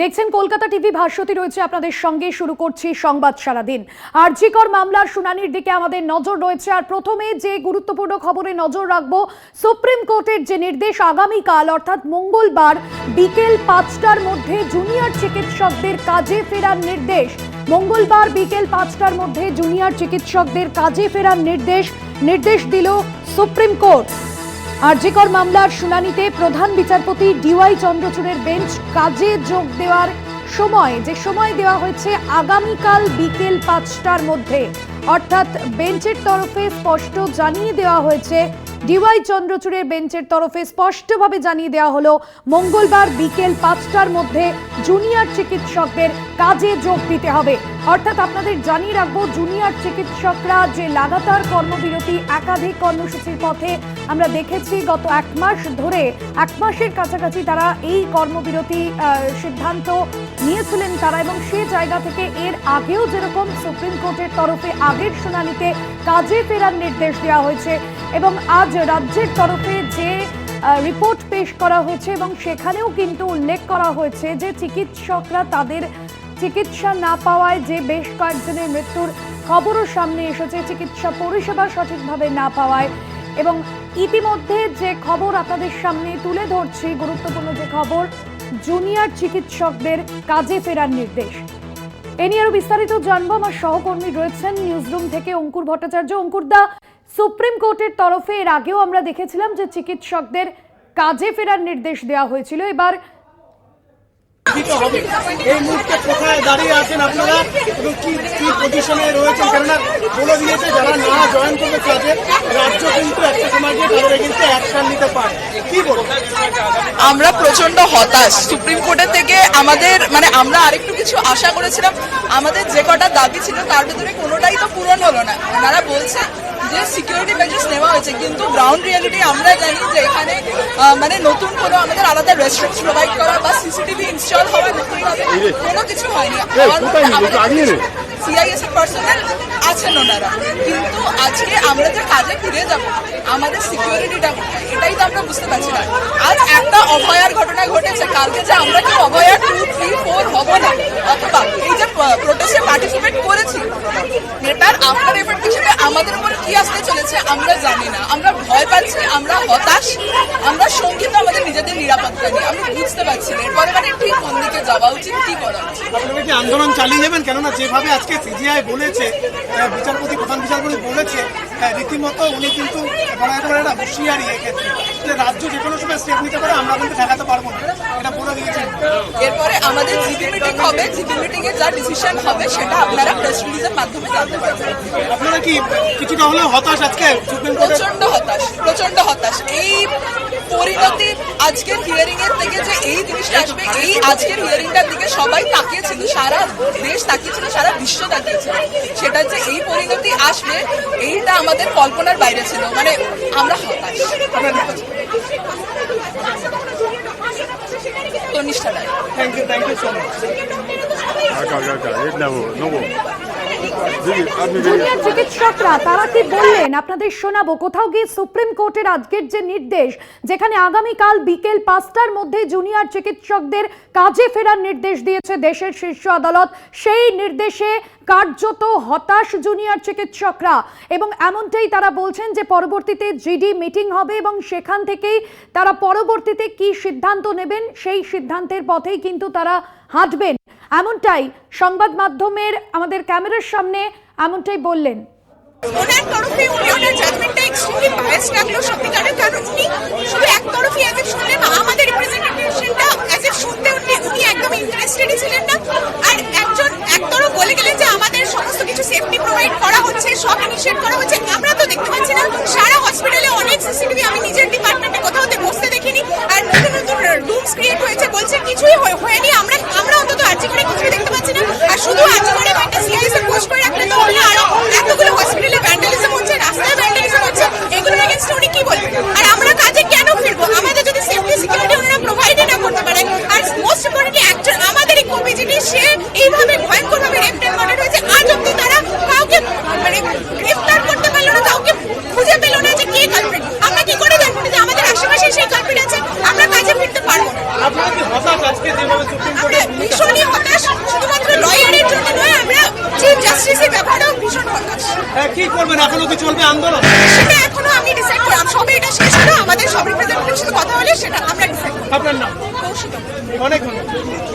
দেখছেন কলকাতা টিভি ভাস্বতী রয়েছে আপনাদের সঙ্গে। শুরু করছি সংবাদ সারাদিন। আরজিকর মামলার শুনানির দিকে আমাদের নজর রয়েছে। আর প্রথমে যে গুরুত্বপূর্ণ খবরে নজর রাখব, সুপ্রিম কোর্টের যে নির্দেশ আগামীকাল, অর্থাৎ মঙ্গলবার বিকেল পাঁচটার মধ্যে জুনিয়র চিকিৎসকদের কাজে ফেরার নির্দেশ। মঙ্গলবার বিকেল পাঁচটার মধ্যে জুনিয়র চিকিৎসকদের কাজে ফেরার নির্দেশ নির্দেশ দিল সুপ্রিম কোর্ট। আরজিকর মামলার শুনানিতে প্রধান বিচারপতি ডিওয়াই চন্দ্রচূড়ের বেঞ্চ কাজে যোগ দেওয়ার সময়, যে সময় দেওয়া হয়েছে আগামীকাল বিকেল পাঁচটার মধ্যে। অর্থাৎ বেঞ্চের তরফে স্পষ্ট জানিয়ে দেওয়া হয়েছে, ডিওয়াই চন্দ্রচূড়ের বেঞ্চের তরফে স্পষ্টভাবে জানিয়ে দেওয়া হলো, মঙ্গলবার বিকেল পাঁচটার মধ্যে জুনিয়র চিকিৎসকদের কাজে যোগ দিতে হবে। অর্থাৎ আপনাদের জানিয়ে রাখব, জুনিয়র চিকিৎসকরা যে লাগাতার কর্মবিরতি, একাধিক কর্মসূচির পথে আমরা দেখেছি গত এক মাস ধরে, এক মাসের কাছাকাছি তারা এই কর্মবিরতি সিদ্ধান্ত নিয়েছিলেন তারা এবং সে জায়গা থেকে এর আগেও যেরকম সুপ্রিম কোর্টের তরফে আগের শুনানিতে কাজে ফেরার নির্দেশ দেওয়া হয়েছে এবং আজ রাজ্যের তরফে যে রিপোর্ট পেশ করা হয়েছে এবং সেখানেও কিন্তু উল্লেখ করা হয়েছে যে চিকিৎসকরা তাদের চিকিৎসা না পাওয়ায় যে বেশ কয়েকজনের মৃত্যুর খবরও সামনে এসেছে, চিকিৎসা পরিষেবা সঠিকভাবে না পাওয়ায়। এবং ইতিমধ্যে যে খবর আপনাদের সামনে তুলে ধরছি, গুরুত্বপূর্ণ যে খবর, জুনিয়র চিকিৎসকদের কাজে ফেরার নির্দেশ। এ নিয়ে আরও বিস্তারিত জানব। আমার সহকর্মী রয়েছেন নিউজরুম থেকে অঙ্কুর ভট্টাচার্য। অঙ্কুর দা, সুপ্রিম কোর্টের তরফে এর আগেও আমরা দেখেছিলাম যে চিকিৎসকদের কাজে ফেরার নির্দেশ দেওয়া হয়েছিল। এবার এই মুহূর্তে কোথায় দাঁড়িয়ে আছেন আপনারা কি কি পজিশনে রয়েছেন? কেননা বলে দিয়েছে যারা না জয়েন করবে কাজে অ্যাকশন আমরা প্রচণ্ড হতাশ। সুপ্রিম কোর্টের থেকে আমাদের মানে আমরা আরেকটু কিছু আশা করেছিলাম, আমাদের যে কটা দাবি ছিল তার ভিতরে কোনোটাই তো পূরণ হলো না। ওনারা বলছে যে সিকিউরিটি মেজার্স নেওয়া হয়েছে। কিন্তু গ্রাউন্ড রিয়ালিটি আমরা জানি যে এখানে মানে নতুন কোনো আমাদের আলাদা রেস্টুরেন্ট প্রোভাইড করা বা সিসিটিভি ইনস্টল হওয়া নতুনভাবে কোনো কিছু হয়নি। সিআইএস এর পার্সোনাল আছেন ওনারা। কিন্তু আজকে আমরা যে কাজে ফিরে যাব আমাদের সিকিউরিটিটা এটাই তো আমরা বুঝতে পারছি না। আজ একটা অভয়ার ঘটনা ঘটেছে। কালকে যে আমরা কি অভয়া টু থ্রি ফোর হব না অথবা এই যে প্রোটেস্টে পার্টিসিপেট করেছি এটার আফটার এফেক্ট আমাদের উপর কি আসতে চলেছে আমরা জানি না। আমরা ভয় পাচ্ছি আমরা হতাশ আমরা শঙ্কিত আমাদের নিজেদের নিরাপত্তা নিয়ে। আমরা বুঝতে পারছি না। এরপরে মানে ঠিক কোন দিকে যাওয়া উচিত কি করা উচিত? কি আন্দোলন চালিয়ে যাবেন? কেননা যেভাবে আজকে সিজিআই বলেছে বিচারপতি প্রধান বিচারপতি বলেছে রীতিমতো উনি কিন্তু বলা যেতে পারে একটা হুঁশিয়ারি এক্ষেত্রে রাজ্য যে কোনো সময় স্টেপ নিতে পারে আমরা কিন্তু ঠেকাতে পারব না। এটা বলে দিয়েছেন। এরপরে আমাদের জিপি মিটিং হবে। জিপি মিটিং এ যা ডিসিশন হবে সেটা আপনারা প্রেস রিলিজের মাধ্যমে জানতে পারবেন। আপনারা কি কিছুটা হলেও হতাশ আজকে সুপ্রিম কোর্টের প্রচণ্ড হতাশ প্রচণ্ড হতাশ এই পরিণতি আজকের হিয়ারিং এর থেকে যে এই জিনিসটা আসবে এই আজকের হিয়ারিংটার দিকে সবাই তাকিয়েছিল সারা দেশ তাকিয়েছিল সারা বিশ্ব তাকিয়েছিল সেটা যে এই পরিণতি আসবে এইটা আমাদের কল্পনার বাইরে ছিল মানে আমরা হতাশ Tanishtha thank you thank you so much junior চিকিৎসকরা, তারা কি বললেন? আপনাদের শোনাবো। কোথাও গিয়ে সুপ্রিম কোর্টের আজকের যে নির্দেশ, যেখানে আগামীকাল বিকেল পাঁচটার মধ্যে জুনিয়র চিকিৎসকদের কাজে ফেরার নির্দেশ দিয়েছে দেশের শীর্ষ আদালত, সেই নির্দেশে কার্যত হতাশ জুনিয়র চিকিৎসকরা। এবং এমনটাই তারা বলছেন যে পরবর্তীতে জিডি মিটিং হবে এবং সেখান থেকেই তারা পরবর্তীতে কি সিদ্ধান্ত নেবেন, সেই সিদ্ধান্তের পথেই কিন্তু তারা হাঁটবেন। এমনটাই সংবাদ মাধ্যমের আমাদের ক্যামেরার সামনে এমনটাই বললেন। ওনার তরফে উনি ওনার জাজমেন্টটা এক্সট্রিমলি বায়াস লাগল সত্যিকারের কারণ উনি শুধু একতরফি অ্যাজ এ শুনলেন আমাদের রিপ্রেজেন্টেশনটা অ্যাজ এ শুনতে উনি উনি একদম ইন্টারেস্টেডই ছিলেন না। আর একজন একতরফ বলে গেলেন যে আমাদের সমস্ত কিছু সেফটি প্রোভাইড করা হচ্ছে, সব ইনিশিয়েট করা হচ্ছে। আমরা তো দেখতে পাচ্ছি না, সারা হসপিটালে অনেক সিসিটিভি আমি নিজের ডিপার্টমেন্টে কোথাও বসতে দেখিনি। আর নতুন নতুন রুমস ক্রিয়েট হয়েছে বলছে, কিছুই হয়ে- হয়নি। আমরা আমরা করে কিছু দেখতে পাচ্ছি না। আর শুধু আর্জি করে একটা সিআইএস এর পোস্ট করে রাখলে তো হবে না আরও এতগুলো হসপিটালে ভ্যান্ডালিজম হচ্ছে রাস্তায় ভ্যান্ডালিজম হচ্ছে এগুলোর এগেনস্ট উনি কি বলবেন আর আমরা কাজে কেন ফিরবো আমাদের যদি সেফটি সিকিউরিটি ওনারা প্রোভাইড না করতে পারে আর মোস্ট ইম্পর্টেন্টলি একজন আমাদেরই কর্মী যিনি সে এইভাবে ভয়ঙ্করভাবে রেপ টেন মার্ডার হয়েছে আজ অব্দি তারা কাউকে মানে গ্রেফতার করতে পারল না কাউকে খুঁজে পেল না যে কে কালপ্রিট আমরা কি করে জানব না যে আমাদের আশেপাশে সেই কালপ্রিট আছে আমরা কাজে ফিরতে পারব না আপনারা কি হতাশ আজকে যেভাবে সুপ্রিম আমরা কোর্টের ভীষণই হতাশ শুধুমাত্র লয়ারের জন্য নয় আমরা চিফ জাস্টিসের ব্যাপারেও ভীষণ হতাশ হ্যাঁ, কি করবেন এখনও কি চলবে আন্দোলন সেটা এখনও আমি ডিসাইড করলাম সবে এটা শেষ হলো আমাদের সব রিপ্রেজেন্টেটিভ সাথে কথা হলে সেটা আমরা ডিসাইড করব আপনার নাম? অনেক ধন্যবাদ।